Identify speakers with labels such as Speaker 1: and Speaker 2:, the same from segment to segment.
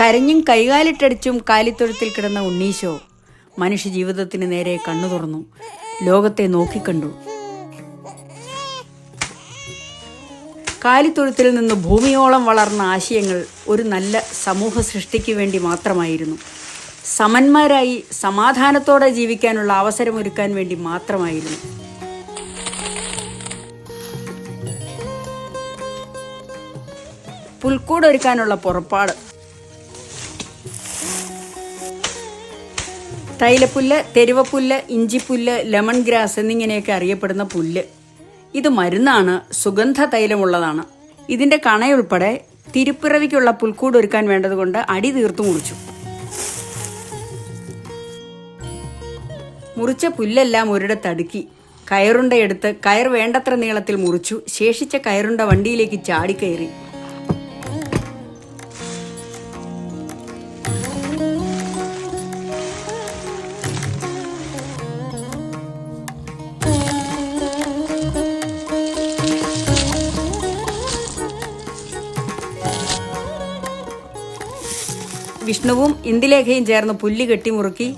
Speaker 1: കരഞ്ഞും കൈകാലിട്ടടിച്ചും കാലിത്തൊഴുത്തിൽ കിടന്ന ഉണ്ണീശോ മനുഷ്യ ജീവിതത്തിന് നേരെ കണ്ണു തുറന്നു. ലോകത്തെ നോക്കിക്കണ്ടു. കാലിത്തൊഴുത്തിൽ നിന്ന് ഭൂമിയോളം വളർന്ന ആശയങ്ങൾ ഒരു നല്ല സമൂഹ സൃഷ്ടിക്ക് വേണ്ടി മാത്രമായിരുന്നു. സമന്മാരായി സമാധാനത്തോടെ ജീവിക്കാനുള്ള അവസരമൊരുക്കാൻ വേണ്ടി മാത്രമായിരുന്നു. പുൽക്കൂടൊരുക്കാനുള്ള പുറപ്പാട് തൈലപ്പുല്ല് തെരുവപ്പുല്ല് ഇഞ്ചിപ്പുല്ല് ലെമൺ ഗ്രാസ് എന്നിങ്ങനെയൊക്കെ അറിയപ്പെടുന്ന പുല്ല്. ഇത് മരുന്നാണ് സുഗന്ധ തൈലമുള്ളതാണ് ഇതിന്റെ കണയുൾപ്പെടെ തിരുപ്പിറവിക്കുള്ള പുൽക്കൂട് ഒരുക്കാൻ വേണ്ടതുകൊണ്ട് അടി തീർത്തു മുറിച്ചു. മുറിച്ച പുല്ലെല്ലാം ഒരിടത്തടുക്കി കയറുണ്ടയെടുത്ത് കയർ വേണ്ടത്ര നീളത്തിൽ മുറിച്ചു. ശേഷിച്ച കയറുണ്ട വണ്ടിയിലേക്ക് ചാടിക്കയറി. വിഷ്ണുവും ഇന്ദിലേഖയും ചേർന്ന് പുല്ല് കെട്ടിമുറുക്കി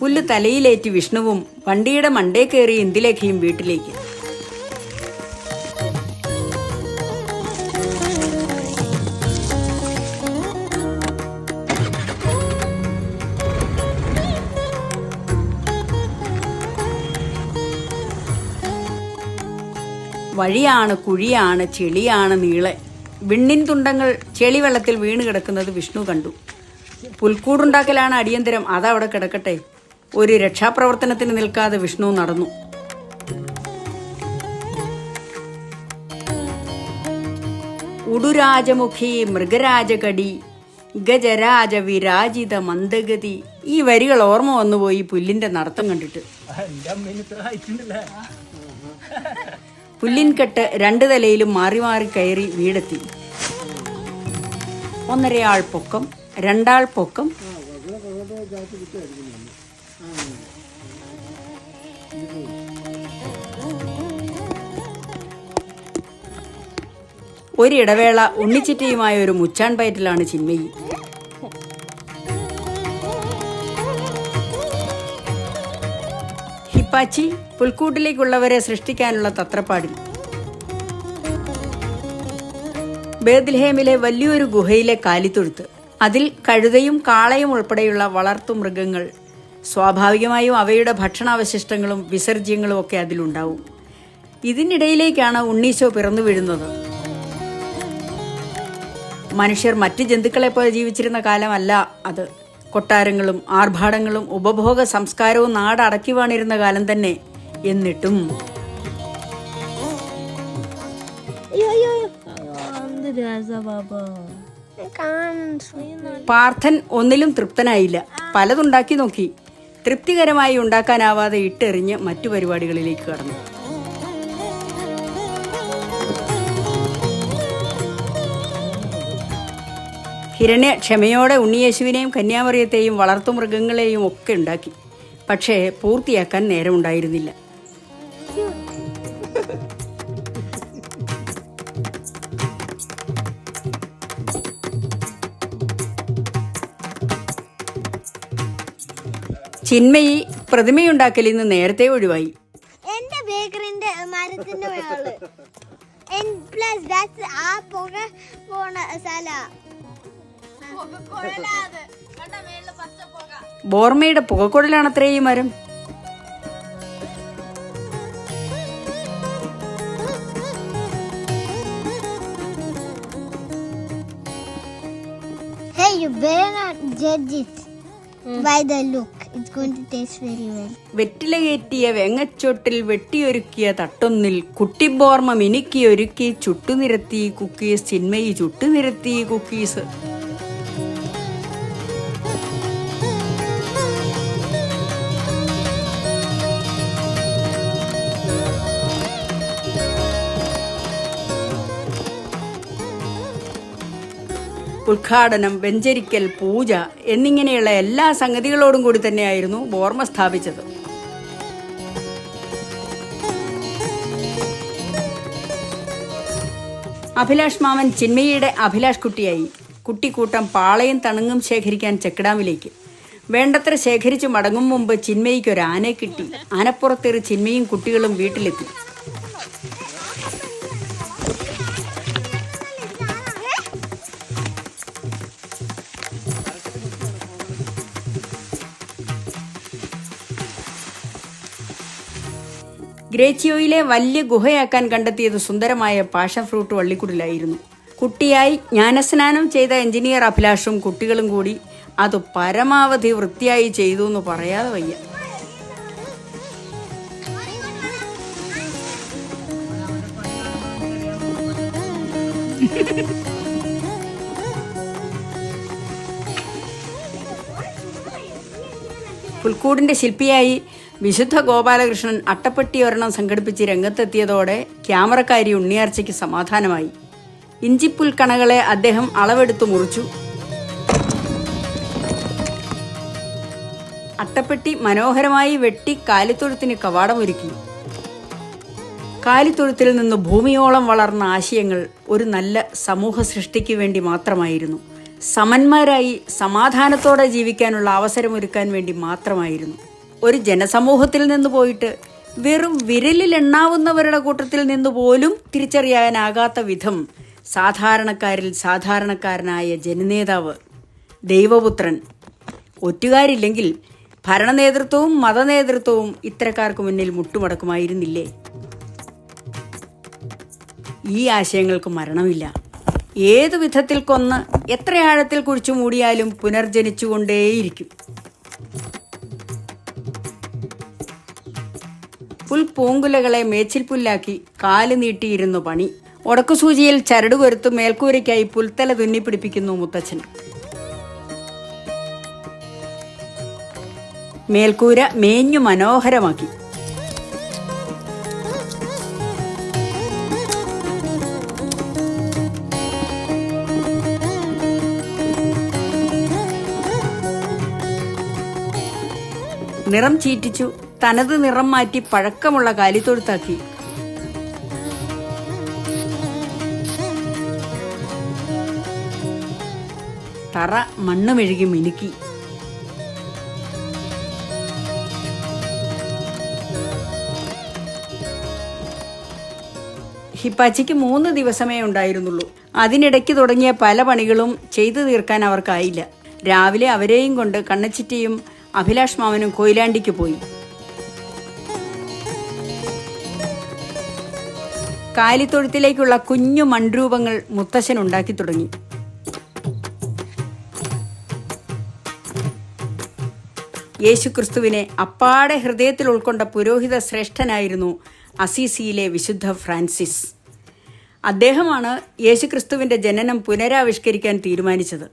Speaker 1: പുല്ല് തലയിലേറ്റി വിഷ്ണുവും വണ്ടിയുടെ മണ്ടേ കയറി ഇന്ദിലേഖയും വീട്ടിലേക്ക്. വഴിയാണ് കുഴിയാണ് ചെളിയാണ് നീളെ. വിണ്ണിൻ തുണ്ടങ്ങൾ ചെളിവെള്ളത്തിൽ വീണ് കിടക്കുന്നത് വിഷ്ണു കണ്ടു. പുൽക്കൂടുണ്ടാക്കലാണ് അടിയന്തരം. അതവിടെ കിടക്കട്ടെ. ഒരു രക്ഷാപ്രവർത്തനത്തിന് നിൽക്കാതെ വിഷ്ണു നടന്നു. ഉടുരാജമുഖി മൃഗരാജകടി ഗജരാജ വിരാജിത മന്ദഗതി. ഈ വരികൾ ഓർമ്മ വന്നുപോയി പുല്ലിന്റെ നടത്തം കണ്ടിട്ട്. പുല്ലിൻകെട്ട് രണ്ടു തലയിലും മാറി മാറി കയറി വീടെത്തി. ഒന്നരയാൾ പൊക്കം. രണ്ടാൾ പൊക്കം. ഒരിടവേള ഉണ്ണിച്ചിറ്റയുമായ ഒരു മുച്ചാൻ പയറ്റിലാണ് ചിന്മയി. ഹിപ്പാച്ചി പുൽക്കൂട്ടിലേക്കുള്ളവരെ സൃഷ്ടിക്കാനുള്ള തത്രപ്പാടിൽ. ബേദ്ലഹേമിലെ വലിയൊരു ഗുഹയിലെ കാലിത്തൊഴുത്ത്. അതിൽ കഴുതയും കാളയും ഉൾപ്പെടെയുള്ള വളർത്തു മൃഗങ്ങൾ. സ്വാഭാവികമായും അവയുടെ ഭക്ഷണാവശിഷ്ടങ്ങളും വിസർജ്യങ്ങളും ഒക്കെ അതിലുണ്ടാവും. ഇതിനിടയിലേക്കാണ് ഉണ്ണീശോ പിറന്നു വീഴുന്നത്. മനുഷ്യർ മറ്റ് ജന്തുക്കളെ പോലെ ജീവിച്ചിരുന്ന കാലമല്ല അത്. കൊട്ടാരങ്ങളും ആർഭാടങ്ങളും ഉപഭോഗ സംസ്കാരവും നാടടക്കി വാണിരുന്ന കാലം തന്നെ എന്നിട്ടും. പാർത്ഥൻ ഒന്നിലും തൃപ്തനായില്ല. പലതുണ്ടാക്കി നോക്കി. തൃപ്തികരമായി ഉണ്ടാക്കാനാവാതെ ഇട്ടെറിഞ്ഞ് മറ്റു പരിപാടികളിലേക്ക് കടന്നു. ഹിരണ്യ ക്ഷമയോടെ ഉണ്ണിയേശുവിനെയും കന്യാമറിയത്തെയും വളർത്തുമൃഗങ്ങളെയും ഒക്കെ ഉണ്ടാക്കി. പക്ഷേ പൂർത്തിയാക്കാൻ നേരമുണ്ടായിരുന്നില്ല. ചിന്മയി പ്രതിമയുണ്ടാക്കലിൽ നിന്ന് നേരത്തെ ഒഴിവായി.
Speaker 2: എന്റെ ബേക്കറിന്റെ മരത്തിന്റെ മേൾ. പ്ലസ് ദാറ്റ്സ് ആ പുക പോണ സ്ഥല.
Speaker 1: ബോർമയുടെ പുകക്കുഴലാണത്രേ ഈ മരം.
Speaker 2: Hey, you better not judge it by the look.
Speaker 1: വെറ്റില കയറ്റിയ വെങ്ങച്ചോട്ടിൽ വെട്ടിയൊരുക്കിയ തട്ടൊന്നിൽ കുട്ടിബോർമ മിനുക്കിയൊരുക്കി ചുട്ടുനിരത്തി കുക്കീസ് ചിന്മയി ചുട്ടുനിരത്തി കുക്കീസ് ഉദ്ഘാടനം വെഞ്ചരിക്കൽ പൂജ എന്നിങ്ങനെയുള്ള എല്ലാ സംഗതികളോടും കൂടി തന്നെയായിരുന്നു ബോർമ സ്ഥാപിച്ചത്. അഭിലാഷ് മാമൻ ചിന്മയിയുടെ അഭിലാഷ് കുട്ടിയായി. കുട്ടിക്കൂട്ടം പാളയും തണുങ്ങും ശേഖരിക്കാൻ ചെക്കിടാമിലേക്ക്. വേണ്ടത്ര ശേഖരിച്ച് മടങ്ങും മുമ്പ് ചിന്മയിക്ക് ഒരു ആനയെ കിട്ടി. ആനപ്പുറത്തേറി ചിന്മയും കുട്ടികളും വീട്ടിലെത്തി. ഗ്രേച്ചിയോയിലെ വലിയ ഗുഹയാക്കാൻ കണ്ടെത്തിയത് സുന്ദരമായ പാഷൻ ഫ്രൂട്ട് വള്ളിക്കുടിലായിരുന്നു. കുട്ടിയായി ജ്ഞാനസ്നാനം ചെയ്ത എഞ്ചിനീയർ അഭിലാഷും കുട്ടികളും കൂടി അത് പരമാവധി വൃത്തിയായി ചെയ്തു എന്ന് പറയാതെ വയ്യ. പുൽക്കൂടിന്റെ ശില്പിയായി വിശുദ്ധ ഗോപാലകൃഷ്ണൻ അട്ടപ്പെട്ടി ഒരെണ്ണം സംഘടിപ്പിച്ച് രംഗത്തെത്തിയതോടെ ക്യാമറക്കാരി ഉണ്ണിയാർച്ചയ്ക്ക് സമാധാനമായി. ഇഞ്ചിപ്പുൽക്കണകളെ അദ്ദേഹം അളവെടുത്തു മുറിച്ചു. അട്ടപ്പെട്ടി മനോഹരമായി വെട്ടി കാലിത്തൊഴുത്തിന് കവാടമൊരുക്കി. കാലിത്തൊഴുത്തിൽ നിന്ന് ഭൂമിയോളം വളർന്ന ആശയങ്ങൾ ഒരു നല്ല സമൂഹ സൃഷ്ടിക്ക് വേണ്ടി മാത്രമായിരുന്നു. സമന്മാരായി സമാധാനത്തോടെ ജീവിക്കാനുള്ള അവസരമൊരുക്കാൻ വേണ്ടി മാത്രമായിരുന്നു. ഒരു ജനസമൂഹത്തിൽ നിന്ന് പോയിട്ട് വെറും വിരലിൽ എണ്ണാവുന്നവരുടെ കൂട്ടത്തിൽ നിന്ന് പോലും തിരിച്ചറിയാനാകാത്ത വിധം സാധാരണക്കാരിൽ സാധാരണക്കാരനായ ജനനേതാവ് ദൈവപുത്രൻ. ഒറ്റുകാരില്ലെങ്കിൽ ഭരണനേതൃത്വവും മതനേതൃത്വവും ഇത്തരക്കാർക്ക് മുന്നിൽ മുട്ടുമടക്കുമായിരുന്നില്ലേ? ഈ ആശയങ്ങൾക്ക് മരണമില്ല. ഏതു വിധത്തിൽ കൊന്ന് എത്ര ആഴത്തിൽ കുഴിച്ചു മൂടിയാലും പുനർജനിച്ചുകൊണ്ടേയിരിക്കും. പുൽപൂങ്കുലകളെ മേച്ചിൽ പുല്ലാക്കി കാൽ നീട്ടിയിരുന്നു പണി. ഒടക്കുസൂചിയിൽ ചരട് കൊരുത്ത് മേൽക്കൂരയ്ക്കായി പുൽത്തല തുന്നിപ്പിടിപ്പിക്കുന്നു മുത്തച്ഛൻ. മേൽക്കൂര മേഞ്ഞു മനോഹരമാക്കി. നിറം ചീറ്റിച്ചു. തനത് നിറം മാറ്റി പഴക്കമുള്ള കാലിത്തൊഴുത്താക്കി. തറ മണ്ണ് മെഴുകി മിനുക്കി. ഹിപ്പാച്ചിക്ക് മൂന്ന് ദിവസമേ ഉണ്ടായിരുന്നുള്ളൂ. അതിനിടയ്ക്ക് തുടങ്ങിയ പല പണികളും ചെയ്തു തീർക്കാൻ അവർക്കായില്ല. രാവിലെ അവരെയും കൊണ്ട് കണ്ണച്ചിറ്റിയും അഭിലാഷ് മാമനും കൊയിലാണ്ടിക്ക് പോയി. കാലിത്തൊഴുത്തിലേക്കുള്ള കുഞ്ഞു മൺരൂപങ്ങൾ മുത്തശ്ശൻ ഉണ്ടാക്കി തുടങ്ങി. യേശുക്രിസ്തുവിനെ അപ്പാടെ ഹൃദയത്തിൽ ഉൾക്കൊണ്ട പുരോഹിത ശ്രേഷ്ഠനായിരുന്നു അസീസിയിലെ വിശുദ്ധ ഫ്രാൻസിസ്. അദ്ദേഹമാണ് യേശുക്രിസ്തുവിന്റെ ജനനം പുനരാവിഷ്കരിക്കാൻ തീരുമാനിച്ചത്.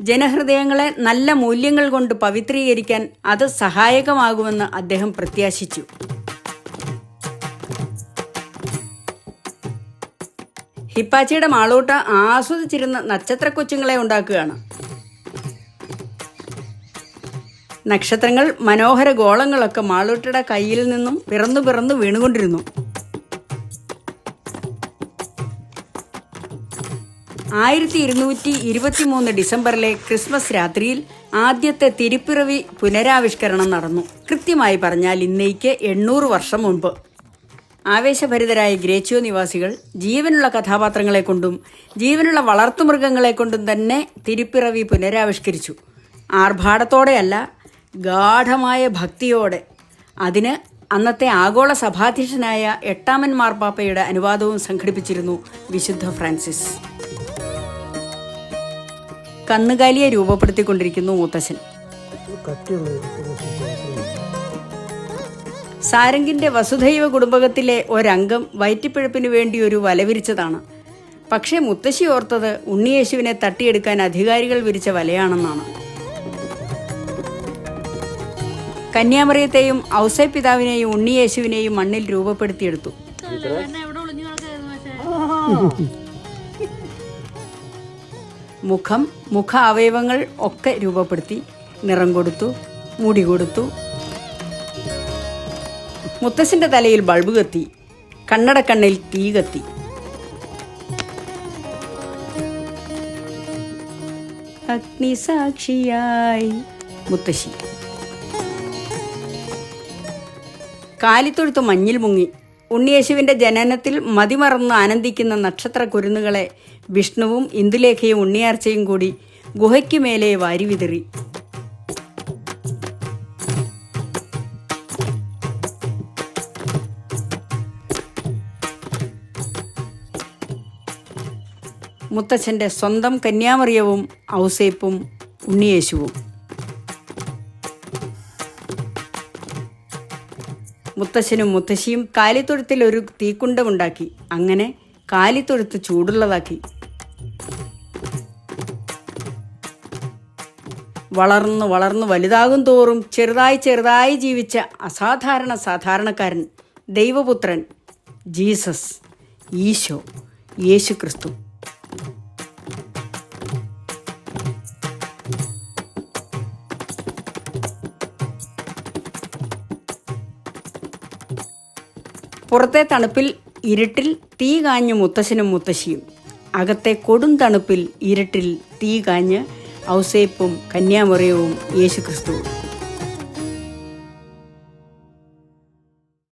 Speaker 1: ജനഹൃദയങ്ങളെ നല്ല മൂല്യങ്ങൾ കൊണ്ട് പവിത്രീകരിക്കാൻ അത് സഹായകമാകുമെന്ന് അദ്ദേഹം പ്രത്യാശിച്ചു. ഹിപ്പാച്ചിയുടെ മാളൂട്ട ആസ്വദിച്ചിരുന്ന നക്ഷത്ര കൊച്ചുങ്ങളെ ഉണ്ടാക്കുകയാണ്. നക്ഷത്രങ്ങൾ മനോഹര ഗോളങ്ങളൊക്കെ മാളൂട്ടയുടെ കയ്യിൽ നിന്നും പിറന്നു പിറന്നു വീണുകൊണ്ടിരുന്നു. ആയിരത്തി ഇരുന്നൂറ്റി ഇരുപത്തിമൂന്ന് ഡിസംബറിലെ ക്രിസ്മസ് രാത്രിയിൽ ആദ്യത്തെ തിരുപ്പിറവി പുനരാവിഷ്കരണം നടന്നു. കൃത്യമായി പറഞ്ഞാൽ ഇന്നേക്ക് എണ്ണൂറ് വർഷം മുൻപ്. ആവേശഭരിതരായ ഗ്രേച്ചിയോ നിവാസികൾ ജീവനുള്ള കഥാപാത്രങ്ങളെ കൊണ്ടും ജീവനുള്ള വളർത്തുമൃഗങ്ങളെ കൊണ്ടും തന്നെ തിരുപ്പിറവി പുനരാവിഷ്കരിച്ചു. ആർഭാടത്തോടെയല്ല ഗാഠമായ ഭക്തിയോടെ. അതിന് അന്നത്തെ ആഗോള സഭാധ്യക്ഷനായ എട്ടാമൻ മാർപ്പാപ്പയുടെ അനുവാദവും സംഘടിപ്പിച്ചിരുന്നു വിശുദ്ധ ഫ്രാൻസിസ്. കന്നുകാലിയെ രൂപപ്പെടുത്തിക്കൊണ്ടിരിക്കുന്നു മുത്തശ്ശൻ സാരംഗിന്റെ വസുധൈവ കുടുംബകത്തിലെ ഒരംഗം വയറ്റിപ്പിഴപ്പിനു വേണ്ടി ഒരു വലവിരിച്ചതാണ് പക്ഷേ മുത്തശ്ശി ഓർത്തത് ഉണ്ണിയേശുവിനെ തട്ടിയെടുക്കാൻ അധികാരികൾ വിരിച്ച വലയാണെന്നാണ്. കന്യാമറിയത്തെയും ഔസൈ പിതാവിനെയും ഉണ്ണിയേശുവിനെയും മണ്ണിൽ രൂപപ്പെടുത്തിയെടുത്തു. മുഖം മുഖ അവയവങ്ങൾ ഒക്കെ രൂപപ്പെടുത്തി നിറം കൊടുത്തു മുടി കൊടുത്തു മുത്തശ്ശന്റെ തലയിൽ ബൾബ് കത്തി. കണ്ണടക്കണ്ണിൽ തീ കത്തി. അഗ്നിസാക്ഷിയായി മുത്തശ്ശി. കാലിത്തൊഴുത്ത് മഞ്ഞിൽ മുങ്ങി. ഉണ്ണിയേശുവിന്റെ ജനനത്തിൽ മതിമറന്ന് ആനന്ദിക്കുന്ന നക്ഷത്ര കുരുന്നുകളെ വിഷ്ണുവും ഇന്ദുലേഖയും ഉണ്ണിയാർച്ചയും കൂടി ഗുഹയ്ക്കു മേലെ വാരിവിതറി മുത്തച്ഛന്റെ സ്വന്തം കന്യാമറിയവും ഔസേപ്പും ഉണ്ണിയേശുവും. മുത്തശ്ശനും മുത്തശ്ശിയും കാലിത്തൊഴുത്തിൽ ഒരു തീക്കുണ്ടമുണ്ടാക്കി. അങ്ങനെ കാലിത്തൊഴുത്ത് ചൂടുള്ളതാക്കി. വളർന്നു വളർന്നു വലുതാകും തോറും ചെറുതായി ചെറുതായി ജീവിച്ച അസാധാരണ സാധാരണക്കാരൻ ദൈവപുത്രൻ ജീസസ് ഈശോ യേശു ക്രിസ്തു പുറത്തെ തണുപ്പിൽ ഇരുട്ടിൽ തീ കാഞ്ഞ് മുത്തശ്ശനും മുത്തശ്ശിയും. അകത്തെ കൊടും തണുപ്പിൽ ഇരുട്ടിൽ തീ കാഞ്ഞ് ഔസേപ്പും കന്യാമറിയവും യേശുക്രിസ്തുവും.